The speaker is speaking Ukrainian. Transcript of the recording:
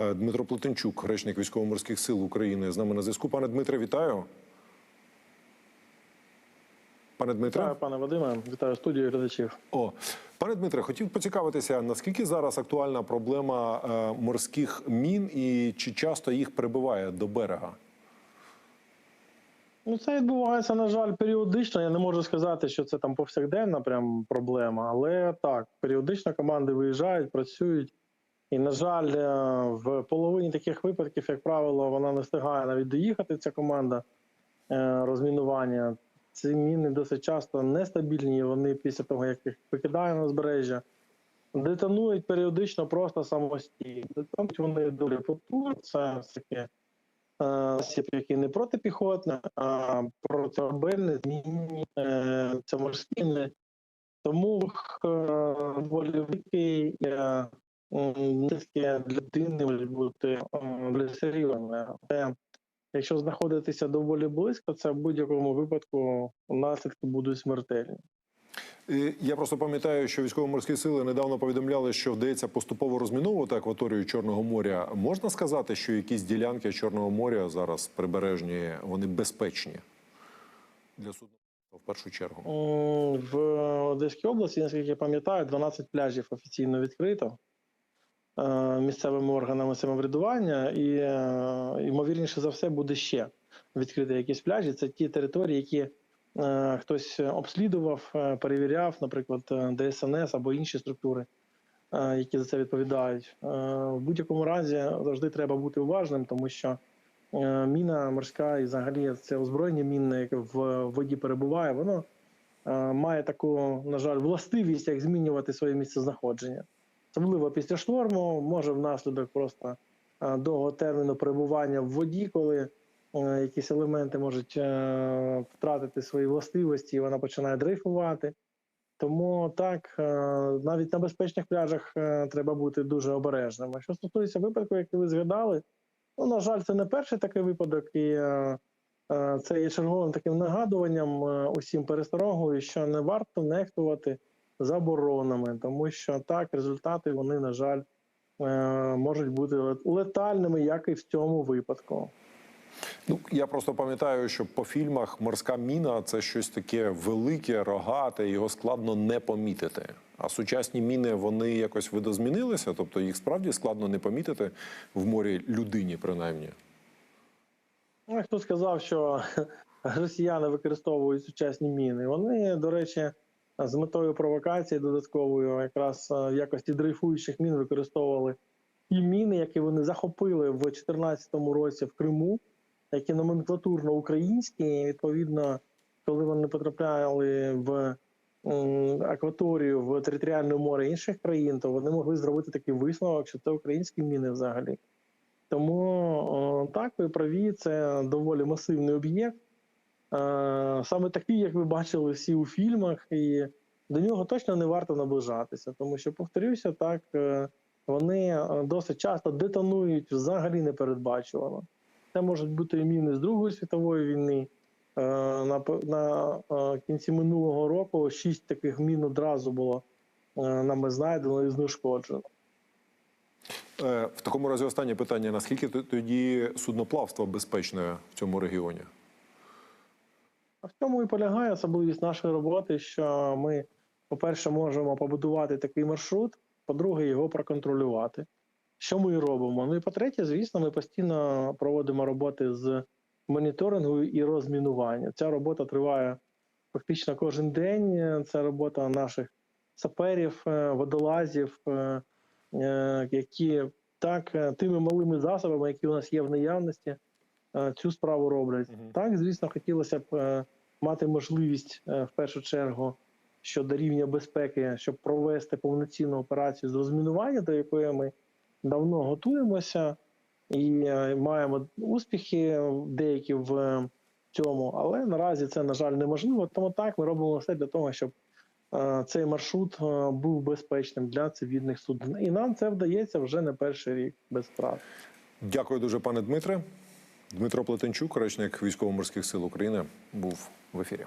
Е, Дмитро Плетенчук, речник військово-морських сил України, з нами на зв'язку. Пане Дмитре, вітаю. Пане Дмитре, Вітаю, пане Вадиме, вітаю студію глядачів. о пане Дмитре, хотів поцікавитися, наскільки зараз актуальна проблема е, морських мін і чи часто їх прибиває до берега? Ну, це відбувається, на жаль, періодично. Я не можу сказати, що це там повсякденна прям проблема, але так, періодично команди виїжджають, працюють. І, на жаль, е, в половині таких випадків, як правило, вона не встигає навіть доїхати. Ця команда е, розмінування. Ці міни досить часто нестабільні. Вони після того, як їх викидає на узбережжя, детонують періодично просто самостійно. Детонують вони доволі потужно. Це таке засіб, який не протипіхотний, а протиобельний, змінні, е, це морські. Тому доволі великий для людини можуть бути е, для серйозне. Але якщо знаходитися доволі близько, це в будь-якому випадку наслідки будуть смертельні. Е, Я просто пам'ятаю, що військово-морські сили недавно повідомляли, що вдається поступово розміновувати акваторію Чорного моря. Можна сказати, що якісь ділянки Чорного моря зараз прибережні, вони безпечні для судна в першу чергу. В Одеській області, наскільки я пам'ятаю, 12 пляжів офіційно відкрито е, місцевими органами самоврядування, і е, ймовірніше за все буде ще відкрити якісь пляжі. Це ті території, які е, хтось обслідував, е, перевіряв, наприклад, е, ДСНС або інші структури, е, які за це відповідають. Е, В будь-якому разі завжди треба бути уважним, тому що е, міна морська і взагалі це озброєння мінне, яке в воді перебуває, воно е, має таку, на жаль, властивість, як змінювати своє місце знаходження. Особливо після шторму, може внаслідок просто е, довгого терміну перебування в воді, коли е, якісь елементи можуть е, втратити свої властивості, і вона починає дрейфувати. Тому так, навіть на безпечних пляжах треба бути дуже обережним. Що стосується випадку, який ви згадали, ну, на жаль, це не перший такий випадок, і це є черговим таким нагадуванням усім пересторогою, що не варто нехтувати заборонами, тому що так результати вони, на жаль, е, можуть бути летальними, як і в цьому випадку. Ну я просто пам'ятаю, що по фільмах морська міна це щось таке велике, рогате, його складно не помітити. А сучасні міни вони якось видозмінилися, тобто їх справді складно не помітити в морі людині, принаймні. Ну, хто сказав, що росіяни використовують сучасні міни? Вони, до речі, з метою провокації додатковою, якраз е, в якості дрейфуючих мін використовували і міни, які вони захопили в 2014 році в Криму, які номенклатурно українські. І, Відповідно, коли вони потрапляли в акваторію в територіальне море інших країн, то вони могли зробити такий висновок, що це українські міни взагалі. Тому так, ви праві, це доволі масивний об'єкт. Саме такий, як ви бачили всі у фільмах, і до нього точно не варто наближатися, тому що, повторюся, так е, вони е, досить часто детонують взагалі непередбачувано. Це можуть бути міни з Другої світової війни. Е, На, на кінці минулого року шість таких мін одразу було нами знайдено і знешкоджено. В такому разі останнє питання: наскільки тоді судноплавство безпечне в цьому регіоні? А в цьому і полягає особливість нашої роботи, що ми, по-перше, можемо побудувати такий маршрут, по-друге, його проконтролювати. Що ми і робимо? Ну і по-третє, звісно, ми постійно проводимо роботи з моніторингу і розмінування. Ця робота триває фактично кожен день. Це робота наших саперів, е, водолазів, е, е, які так тими малими засобами, які у нас є в наявності, цю справу роблять. Мгм. Так, звісно, хотілося б е, мати можливість е, в першу чергу щодо рівня безпеки, щоб провести повноцінну операцію з розмінування, до якої ми давно готуємося і е, маємо успіхи деякі в е, цьому, але наразі це, на жаль, неможливо. Тому так ми робимо все для того, щоб е, цей маршрут е, був безпечним для цивільних суден. І нам це вдається вже не перший рік без втрат. Дякую дуже, пане Дмитре. Дмитро Плетенчук, речник військово-морських сил України, був в ефірі.